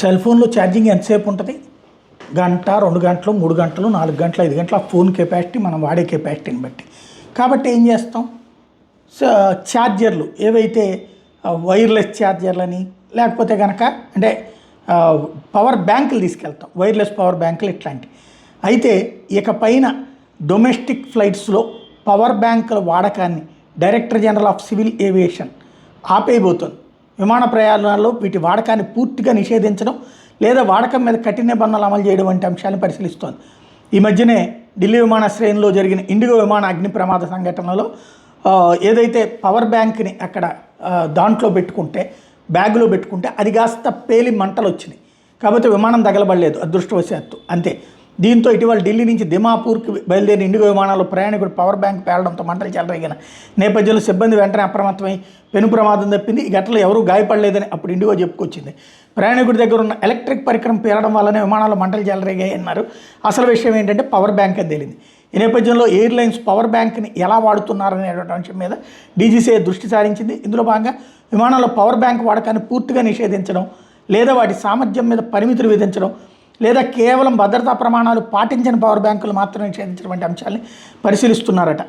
Cell ఫోన్లో charging ఎంతసేపు ఉంటుంది? గంట రెండు గంటలు మూడు గంటలు నాలుగు గంటలు ఐదు గంటలు ఆ ఫోన్ కెపాసిటీ మనం వాడే కెపాసిటీని బట్టి. కాబట్టి ఏం చేస్తాం? ఛార్జర్లు ఏవైతే వైర్లెస్ ఛార్జర్లని లేకపోతే కనుక అంటే పవర్ బ్యాంకులు తీసుకెళ్తాం. వైర్లెస్ పవర్ బ్యాంకులు ఇట్లాంటివి. అయితే ఇక పైన డొమెస్టిక్ ఫ్లైట్స్లో పవర్ బ్యాంకుల వాడకాన్ని director general of civil aviation ఆపేయబోతుంది. విమాన ప్రయాణాల్లో వీటి వాడకాన్ని పూర్తిగా నిషేధించడం లేదా వాడకం మీద కఠిన నిబంధనలు అమలు చేయడం వంటి అంశాలను పరిశీలిస్తోంది. ఈ మధ్యనే ఢిల్లీ విమానాశ్రయంలో జరిగిన ఇండిగో విమాన అగ్ని ప్రమాద సంఘటనలో ఏదైతే పవర్ బ్యాంక్ని అక్కడ దాంట్లో పెట్టుకుంటే బ్యాగులో పెట్టుకుంటే అది కాస్త పేలి మంటలు వచ్చినాయి కాకపోతే విమానం తగలబడలేదు అదృష్టవశాత్తు. అంతే. దీంతో ఇటీవల ఢిల్లీ నుంచి దిమాపూర్కి బయలుదేరిన ఇండిగో విమానాలు ప్రయాణికుడు పవర్ బ్యాంక్ పేలడంతో మంటలు చెలరేగిన నేపథ్యంలో సిబ్బంది వెంటనే అప్రమత్తమై పెను ప్రమాదం తప్పింది. ఈ ఘటనలో ఎవరూ గాయపడలేదని అప్పుడు ఇండిగో చెప్పుకొచ్చింది. ప్రయాణికుడి దగ్గర ఉన్న ఎలక్ట్రిక్ పరికరం పేలడం వల్లనే విమానాలు మంటలు చెలరేగాయి అన్నారు. అసలు విషయం ఏంటంటే పవర్ బ్యాంక్ అని తేలింది. ఈ నేపథ్యంలో ఎయిర్లైన్స్ పవర్ బ్యాంక్ని ఎలా వాడుతున్నారనేటువంటి అంశం మీద డీజీసీఐ దృష్టి సారించింది. ఇందులో భాగంగా విమానాల్లో పవర్ బ్యాంక్ వాడకాన్ని పూర్తిగా నిషేధించడం లేదా వాటి సామర్థ్యం మీద పరిమితులు విధించడం లేదా కేవలం భద్రతా ప్రమాణాలు పాటించని పవర్ బ్యాంకులు మాత్రమే నిషేధించడం అంశాలని పరిశీలిస్తున్నారట.